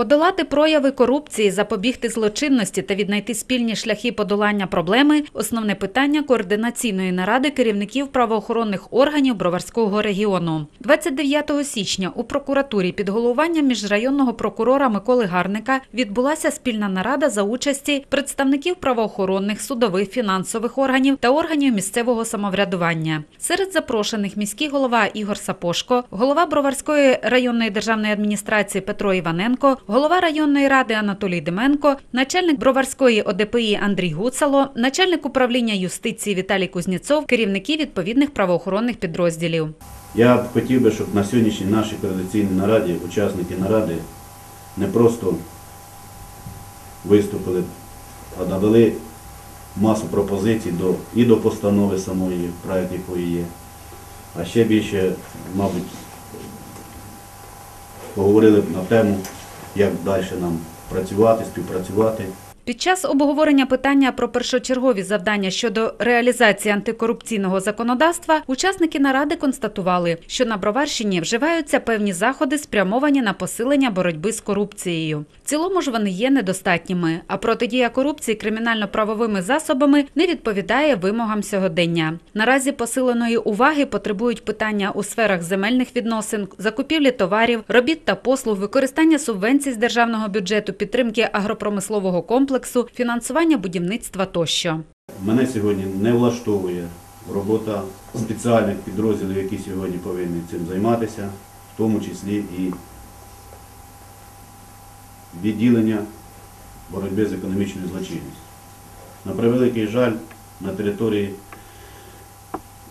Подолати прояви корупції, запобігти злочинності та віднайти спільні шляхи подолання проблеми – основне питання координаційної наради керівників правоохоронних органів Броварського регіону. 29 січня у прокуратурі під головуванням міжрайонного прокурора Миколи Гарника відбулася спільна нарада за участі представників правоохоронних, судових, фінансових органів та органів місцевого самоврядування. Серед запрошених міський голова Ігор Сапошко, голова Броварської районної державної адміністрації Петро Іваненко, голова районної ради Анатолій Деменко, начальник Броварської ОДПІ Андрій Гуцало, начальник управління юстиції Віталій Кузнєцов, керівники відповідних правоохоронних підрозділів. Я б хотів би, щоб на сьогоднішній нашій координаційній нараді учасники наради не просто виступили, а навели масу пропозицій до, і до постанови самої, проект якої є. А ще більше, мабуть, поговорили б на тему, як далі нам працювати, співпрацювати. Під час обговорення питання про першочергові завдання щодо реалізації антикорупційного законодавства учасники наради констатували, що на Броварщині вживаються певні заходи, спрямовані на посилення боротьби з корупцією. В цілому ж вони є недостатніми, а протидія корупції кримінально-правовими засобами не відповідає вимогам сьогодення. Наразі посиленої уваги потребують питання у сферах земельних відносин, закупівлі товарів, робіт та послуг, використання субвенцій з державного бюджету, підтримки агропромислового комплексу, фінансування будівництва тощо. Мене сьогодні не влаштовує робота спеціальних підрозділів, які сьогодні повинні цим займатися, в тому числі і відділення боротьби з економічною злочинністю. На превеликий жаль, на території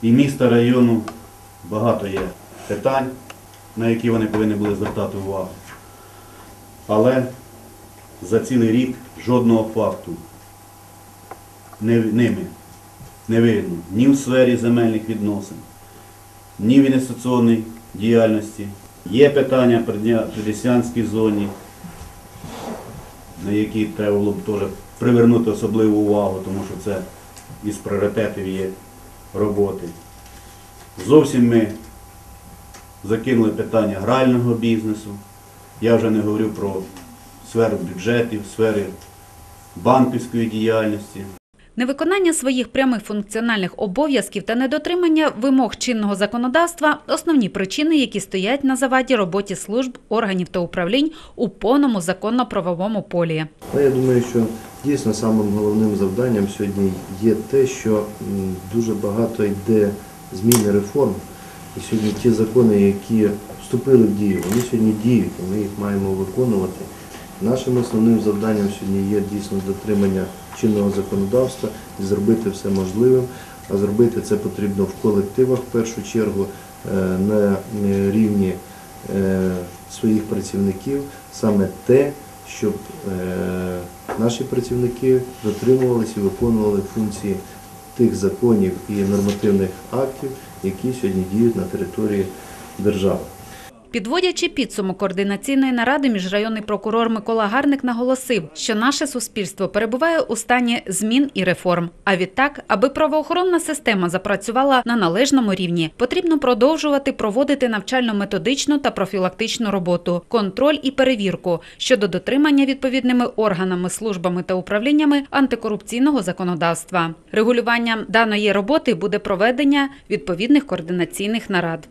і міста, району багато є питань, на які вони повинні були звертати увагу. Але за цілий рік жодного факту ними не видно ні в сфері земельних відносин, ні в інвестиційній діяльності. Є питання при Придесянській зоні, на які треба було б теж привернути особливу увагу, тому що це із пріоритетів є роботи. Зовсім ми закинули питання грального бізнесу. Я вже не говорю про сферу бюджетів, сфери банківської діяльності. Невиконання своїх прямих функціональних обов'язків та недотримання вимог чинного законодавства – основні причини, які стоять на заваді роботі служб, органів та управлінь у повному законно-правовому полі. Я думаю, що дійсно самим головним завданням сьогодні є те, що дуже багато йде зміни реформ. І сьогодні ті закони, які вступили в дію, вони сьогодні діють, і ми їх маємо виконувати. Нашим основним завданням сьогодні є дійсно дотримання чинного законодавства і зробити все можливим. А зробити це потрібно в колективах в першу чергу е, на е, рівні е, своїх працівників, саме те, щоб наші працівники дотримувалися і виконували функції тих законів і нормативних актів, які сьогодні діють на території держави. Підводячи підсумок координаційної наради, міжрайонний прокурор Микола Гарник наголосив, що наше суспільство перебуває у стані змін і реформ. А відтак, аби правоохоронна система запрацювала на належному рівні, потрібно продовжувати проводити навчально-методичну та профілактичну роботу, контроль і перевірку щодо дотримання відповідними органами, службами та управліннями антикорупційного законодавства. Регулюванням даної роботи буде проведення відповідних координаційних нарад.